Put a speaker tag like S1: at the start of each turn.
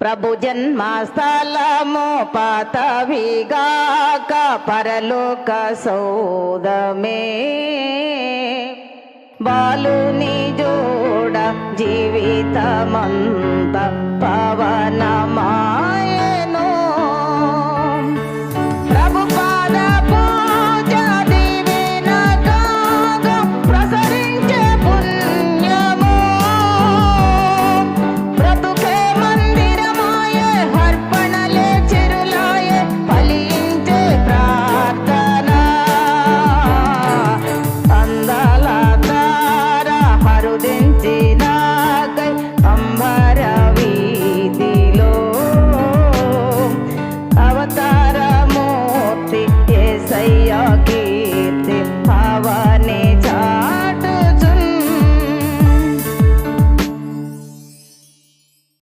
S1: ప్రభు జన్మస్థలము పాతవిగాక పరలోక సౌదమే బాలుని జోడ జీవితమంతా सैया की